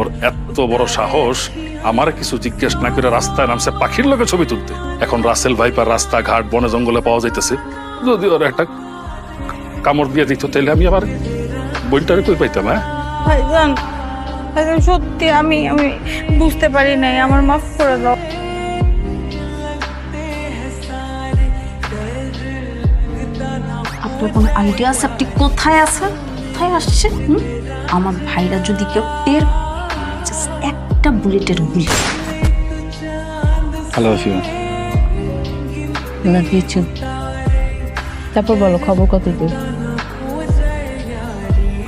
ওর এত বড় সাহস আমার কিছু জিজ্ঞেস না করে রাস্তায় নামছে পাখির লোকে ছবি তুলতে। এখন রাসেল ভাইপার রাস্তাঘাট বনে জঙ্গলে পাওয়া যাইতেছে। যদি ওর একটা কামড় দিয়ে দিত তাহলে আমি আবার বইটারে কই পাইতাম হ্যাঁ? ভাইজান ভাইজান সত্যি আমি আমি বুঝতে পারি নাই আমার মাফ করে দাও। আপনার কোনো আইডিয়া আছে? আপনি কোথায় আছেন? কোথায় আসছেন হুম? আমার ভাইরা যদি কেউ টের একটা বুলেটের গুলি হ্যালো ফিউ লাভ ইউ তারপর বলো খবর কত দূর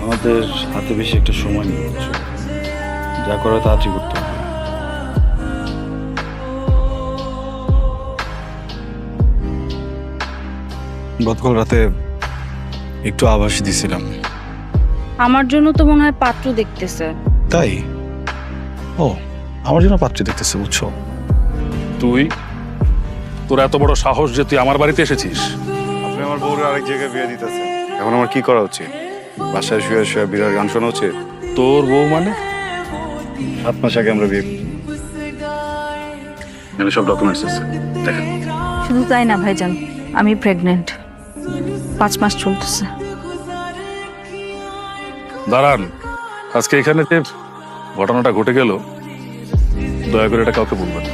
আমাদের হাতে বেশি একটা সময় নেই যা করা তাড়াতাড়ি করতে হবে। গতকাল রাতে একটু আভাস দিছিলাম। আমার জন্য তো মনে হয় পাত্র দেখতেছে। তাই? ও আমার জন্য পাত্রী দেখতেছে বুঝছ? তুই? তোর এত বড় সাহস যে তুই আমার বাড়িতে এসেছিস? আপনি আমার বউরে আরেক জায়গায় বিয়ে দিতেছে এখন আমার কি করা উচিত? বাসায় শুয়ে শুয়ে বিরাট গান শোনা উচিত? তোর বউ মানে? সাত মাস আগে আমরা বিয়ে এখানে সব ডকুমেন্টস আছে। দেখেন। শুধু তাই না ভাইজান আমি প্রেগনেন্ট পাঁচ মাস চলতেছে। দাঁড়ান। আজকে এখানে যে ঘটনাটা ঘটে গেল দয়া করে এটা কাউকে বলবেন না।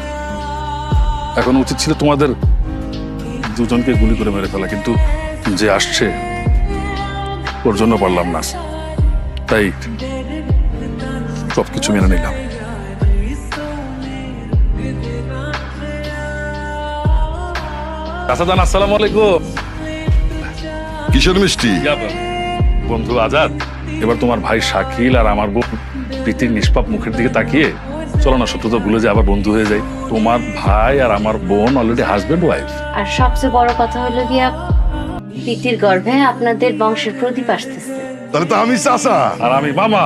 এখন উচিত ছিল তোমাদের দুজনকে গুলি করে মেরে ফেলা কিন্তু যে আসছে ওর জন্য পারলাম না। তাই সবকিছু মেনে নিলাম। আসাদান আসসালামু আলাইকুম। কিসের মিষ্টি। বন্ধু আজাদ? এবার তোমার ভাই শাকিল আর আমার বোন প্রীতির নিষ্পাপ মুখের দিকে তাকিয়ে চলো না সত্য তো ভুলে যে আবার বন্ধু হয়ে যায় তোমার ভাই আর আমার বোন অলরেডি হাজবেন্ড ওয়াইফ আর সবচেয়ে বড় কথা হলো গিয়া প্রীতির গর্ভে আপনাদের বংশের প্রদীপ আসতেছে। তাহলে তো আমি চাচা। আর আমি মামা।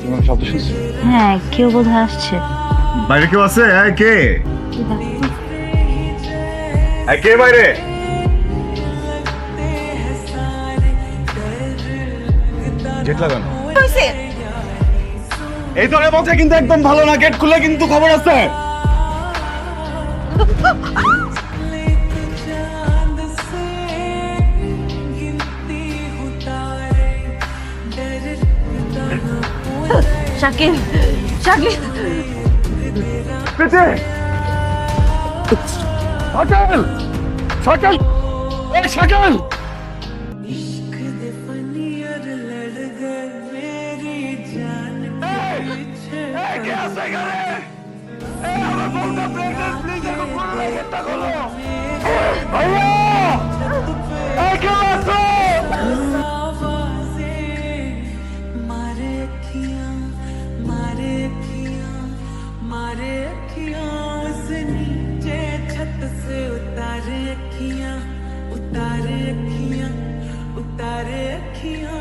তোমার শব্দ শুনছো? হ্যাঁ কেউ বোধ আসছে। বাইরে কেউ আছে? এই কে? এই কে বাইরে? গেট লাগান। হইছে। এই ধরে বলছে কিন্তু একদম ভালো না গেট খুলে কিন্তু খবর আছে। শাকিল শাকিল। পেটে। শাকিল শাকিল। এই করে এ আমার ফোনটা প্রেগন্যান্ট প্লিজ এরকম করে না এটা হলো ভাইয়া একে মাত্র उतारे अखियाँ उतारे अखियाँ